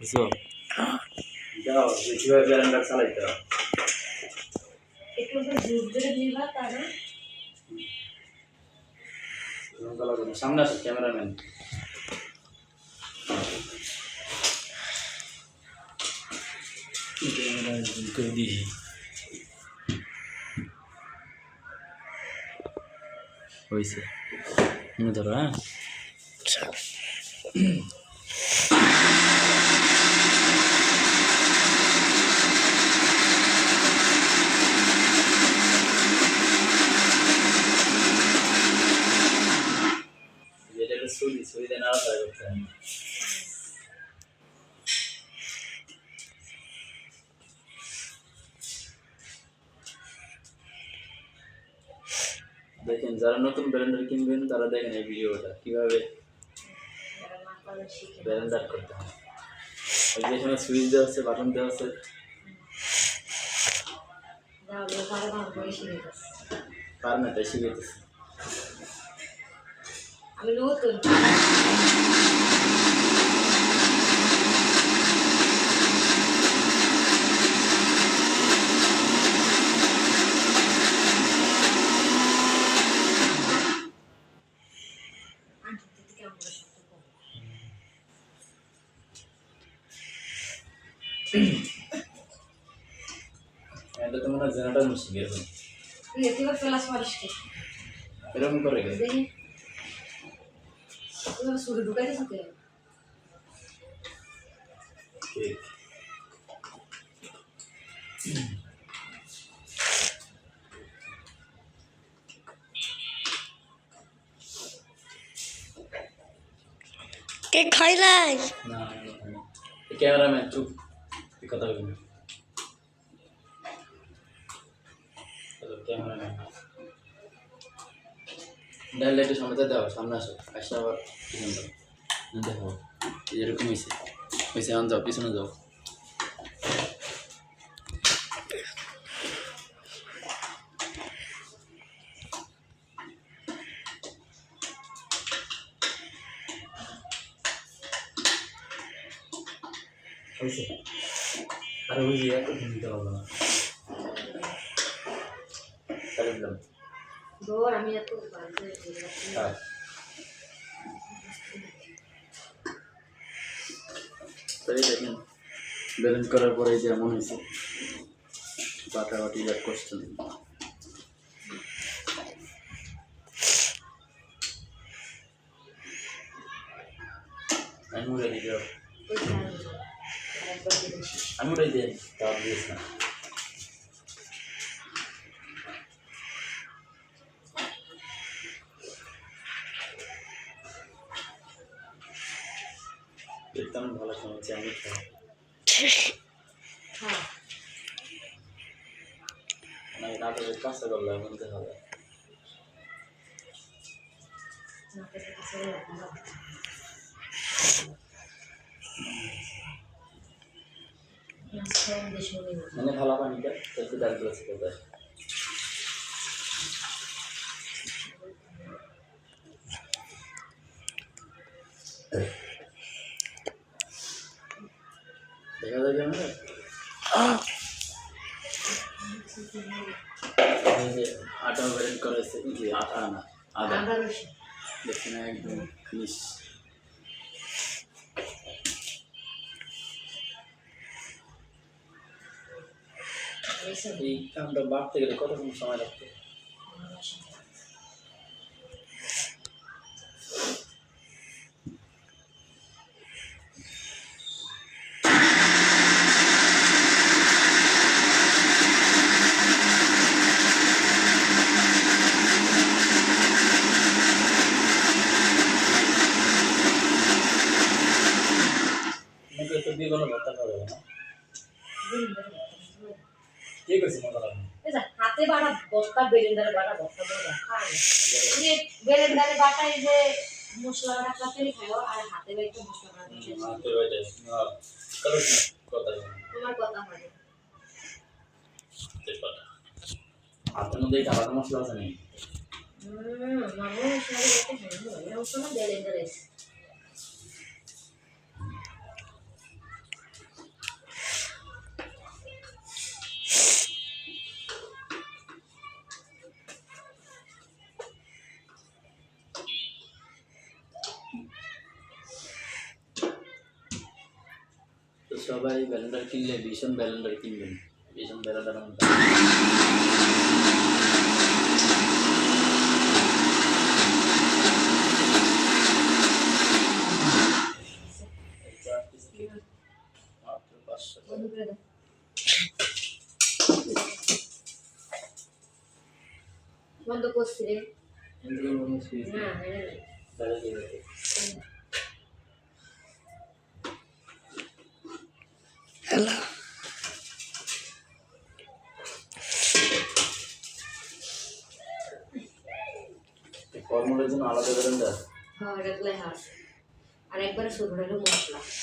বুঝছ? যাও যে কীভাবে ব্যালেন্ডা চালাইতে হয়। একটু জোর ধরে দিবা। সামনে আসো ক্যামেরাম্যান। করে হয়েছে ধরো হ্যাঁ? নাড়াচাড়া করতে হয় দেখেন যারা নতুন ব্লেন্ডার কিনবেন তারা দেখেন এই ভিডিওটা কীভাবে ব্লেন্ডার করতে হয়। যে এখানে সুইচ দেওয়া হচ্ছে বাটন দেওয়া হচ্ছে। যাও লোক আরও ভালো করে শিখে গেছে। পার না তাই শিখেতেছে আমি নতুন আন্টি দিদি কেমন করে শব্দ করো? এটা তো মনে হয় জেনারেটর মেশিন এরকম তুই এতে করে ক্লাস পারিস কে এরকম করে গে ঢুকাইতে থাকে ঠিক কে খাইলাই? না ক্যামেরাম্যান চুপ। কথা বলবি ডাল লাইটের সামনে দাও, সামনে আসো, আসলে আবার পিছনে না দেখো এরকম হয়েছে। হয়েছে, এখন যাও, পিছনে যাও। হয়েছে। আরে ওই দিতে পারব না দেখেন ব্যালেন্স করার পরে যে এমন হয়েছে বাটাবাটি আর কষ্ট নেই আমি উড়ে দিই যাও আরেকবার দিয়ে আমি উড়ে দিই তাও আমি ভালো শুনেছি আমি হ্যাঁ। না বলতে হবে নাকের কাছে রাখুন নাচ দেশ মনে মানে ভালো পানিটা একটু ডালগুলো ছিল তাই এই যে আটা ব্যারেন্ট করা হয়েছে কি আটা না আদা। আবার বেশি দেখছি না একদম ফিনিশ। এই কামটা বাড়তে গেলে কতক্ষণ সময় লাগবে? তোমাকে তো দিয়ে কোনো ভর্তা খাওয়া যাবে না। কে করছে মজা লাগে হাতে বাড়া বস্তা বেলেন্ডারে বাড়া বস্তা বড় খায় এই বাটা এই যে মশলা বাটা কাটলে খায় আর হাতে বাড়ি মশলা বাটা কথা তোমার কথা হয় হাতের মধ্যে এই টাকাটা মশলা আছে নাকি? হুম মামু মশলা না সময় সবাই ব্যালেন্ডার কিনলে ভীষণ ব্যালেন্ডার কিনবেন ভীষণ ব্যালেন্ডার মাত্র পাঁচশো টাকা বন্ধ করে দাও বন্ধ করছি এই ফর্মুলার জন্য আলাদা ব্যালেন্ডার হ্যাঁ এটা দিলে হার আর একবারে শুধু হলো মশলা আছে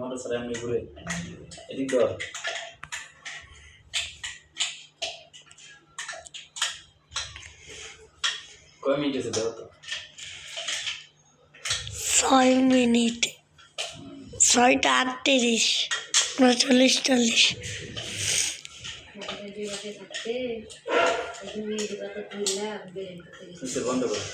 মোটর ছাড়া এমনি ঘুরে এদিক ধর। কয় মিনিট আছে দেখো তো? ছয় মিনিট। ছয়টা আটত্রিশ চল্লিশ। নিচে বন্ধ করো।